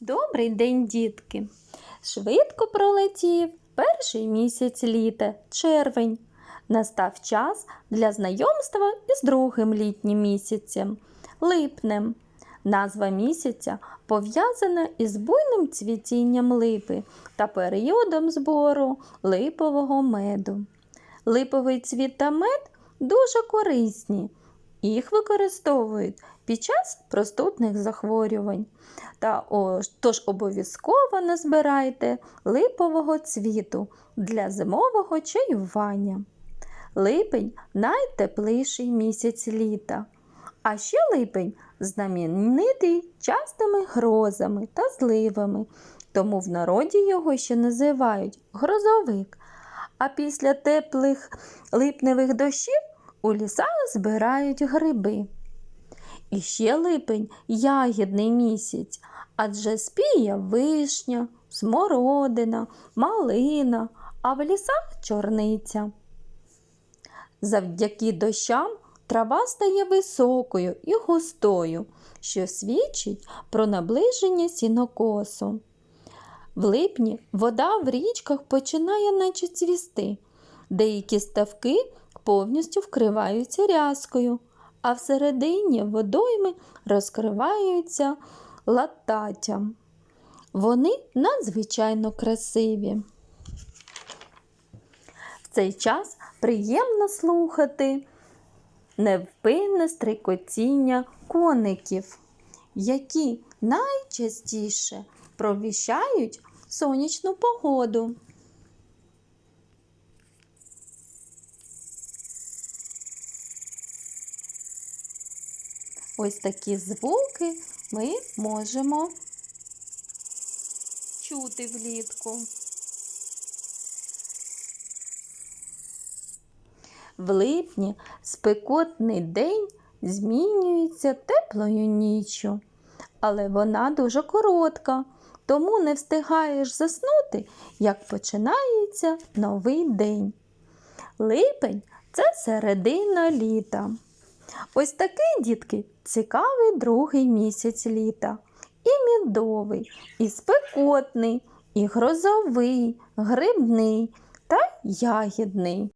Добрий день, дітки! Швидко пролетів перший місяць літа, червень. Настав час для знайомства із другим літнім місяцем липнем. Назва місяця пов'язана із буйним цвітінням липи та періодом збору липового меду. Липовий цвіт та мед дуже корисні. Їх використовують під час простудних захворювань. Та о, тож обов'язково назбирайте липового цвіту для зимового чаювання. Липень найтепліший місяць літа. А ще липень знаменитий частими грозами та зливами, тому в народі його ще називають грозовик. А після теплих липневих дощів у лісах збирають гриби. І ще липень ягідний місяць, адже спіє вишня, смородина, малина, а в лісах чорниця. Завдяки дощам трава стає високою і густою, що свідчить про наближення сінокосу. В липні вода в річках починає наче цвісти. Деякі ставки повністю вкриваються рязкою, а всередині водойми розкриваються лататтям. Вони надзвичайно красиві. В цей час приємно слухати невпинне стрикотіння коників, які найчастіше провіщають сонячну погоду. Ось такі звуки ми можемо чути влітку. В липні спекотний день змінюється теплою ніччю, але вона дуже коротка, тому не встигаєш заснути, як починається новий день. Липень це середина літа. Ось такий, дітки, цікавий другий місяць літа. І мідовий, і спекотний, і грозовий, грибний та ягідний.